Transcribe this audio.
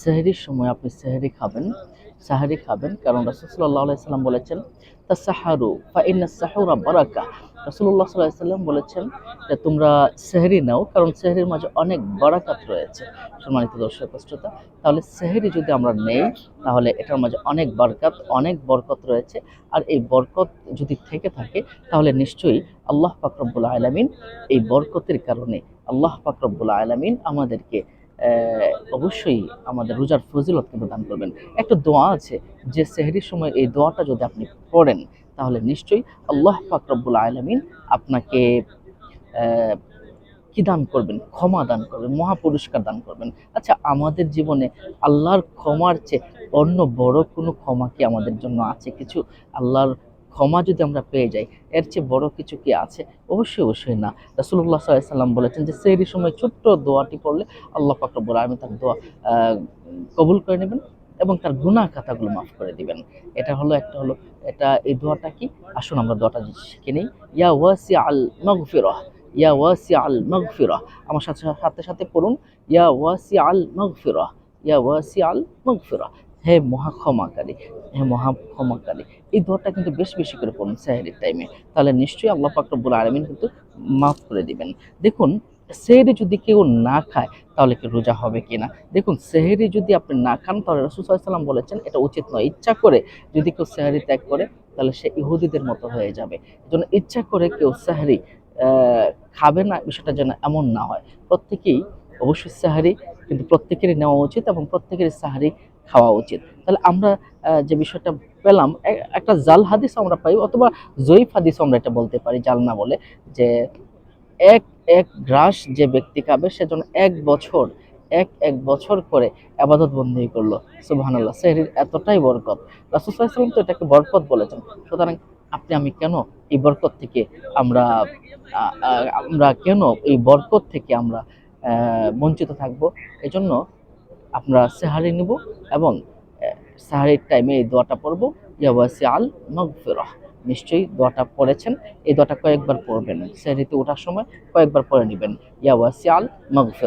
সেহরির সময় আপনি সেহরি খাবেন, সাহারি খাবেন। কারণ রাসুল্লাহ সাল্লাম বলেছেন তা সাহারু ফা ইন্না সাহুরা বারাকা। রাসুল্লাহ সাল্লাহ সাল্লাম বলেছেন যে, তোমরা সেহরি নাও, কারণ সেহরির মাঝে অনেক বারাকাত রয়েছে। সম্মানিত দর্শক, শ্রোতা, তাহলে সেহরি যদি আমরা নেই, তাহলে এটার মাঝে অনেক বরকত অনেক বরকত রয়েছে। আর এই বরকত যদি থেকে থাকে, তাহলে নিশ্চয়ই আল্লাহ পাকরব্বুল আলমিন এই বরকতের কারণে আল্লাহ পাকরব্বুল আলমিন আমাদেরকে অবশ্যই আমাদের রোজার ফজিলত কিন্তু দান করবেন। একটা দোয়া আছে যে সেহরির সময় এই দোয়াটা যদি আপনি পড়েন, তাহলে নিশ্চয়ই আল্লাহ পাকরব্বুল আলমিন আপনাকে কি দান করবেন? ক্ষমা দান করবেন, মহাপুরস্কার দান করবেন। আচ্ছা আমাদের জীবনে আল্লাহর ক্ষমার চেয়ে অন্য বড় কোনো ক্ষমা কি আমাদের জন্য আছে? কিছু আল্লাহর ক্ষমা যদি আমরা পেয়ে যাই, এর চেয়ে বড় কিছু কি আছে? অবশ্যই অবশ্যই না। রাসুল্লাহ সাল্লাম বলেছেন যে, সেই সময় ছোট্ট দোয়াটি পড়লে আল্লাহ পাকরবুল আমি তার দোয়া কবুল করে নেবেন এবং তার গুনাহ খাতাগুলো মাফ করে দিবেন। এটা হলো, একটা হলো, এটা, এই দোয়াটা কি? আসুন আমরা দোয়াটা শিখে নিই। ইয়া ওয়াসি আল মগফিরহ, ইয়া ওয়াসি আল মগফিরহ। আমার সাথে সাথে সাথে পড়ুন। ইয়া ওয়াসি আল মগফিরহ, ইয়া ওয়াসি আল মগফিরহ। হে মহা ক্ষমাকারী হে মহা ক্ষমাকারী এই দোয়াটা কিন্তু বেশ বেশি করে পড়ুন সাহেরির টাইমে তাহলে নিশ্চয়ই আল্লাহ পাক রব্বুল আলামিন কিন্তু মাফ করে দিবেন। দেখুন, সেহরি যদি কেউ না খায়, তাহলে কি রোজা হবে কি না? দেখুন, সেহরি যদি আপনি না খান, তাহলে রসুল সাল্লাম বলেছেন, এটা উচিত নয়। ইচ্ছা করে যদি কেউ সেহরি ত্যাগ করে, তাহলে সে ইহুদিদের মতো হয়ে যাবে। এজন্য ইচ্ছা করে কেউ সেহরি খাবে না, বিষয়টা যেন এমন না হয়। প্রত্যেকেই অবশ্যই সাহারি, কিন্তু প্রত্যেকেরই নেওয়া উচিত এবং প্রত্যেকেরই সাহারি খাওয়া উচিত। তাহলে আমরা যে বিষয়টা পেলাম একটা জাল হাদিস আমরা পাই, অথবা জয়ীফ হাদিস আমরা এটা বলতে পারি, জাল না বলে, যে এক এক গ্রাস যে ব্যক্তি খাবে সেজন্য এক বছর, এক এক বছর করে আবাদত বন্দি করল। সুবহানাল্লাহ, সেহরির এতটাই বরকত। রাসুসাল্লাম তো এটাকে বরকত বলেছেন। সুতরাং আপনি, আমি কেন এই বরকত থেকে আমরা আমরা কেন এই বরকত থেকে আমরা বঞ্চিত থাকব? এজন্য আমরা সেহারি নিব এবং সাহারির টাইমে এই দোয়াটা পড়ব। ইয়াবাসি আল মগফিরাহ। নিশ্চয়ই দোয়াটা পড়েছেন। এই দোয়াটা কয়েকবার পড়বেন। সেহারিতে ওঠার সময় কয়েকবার পড়ে নেবেন। ইয়াবাসি আল মগফিরাহ।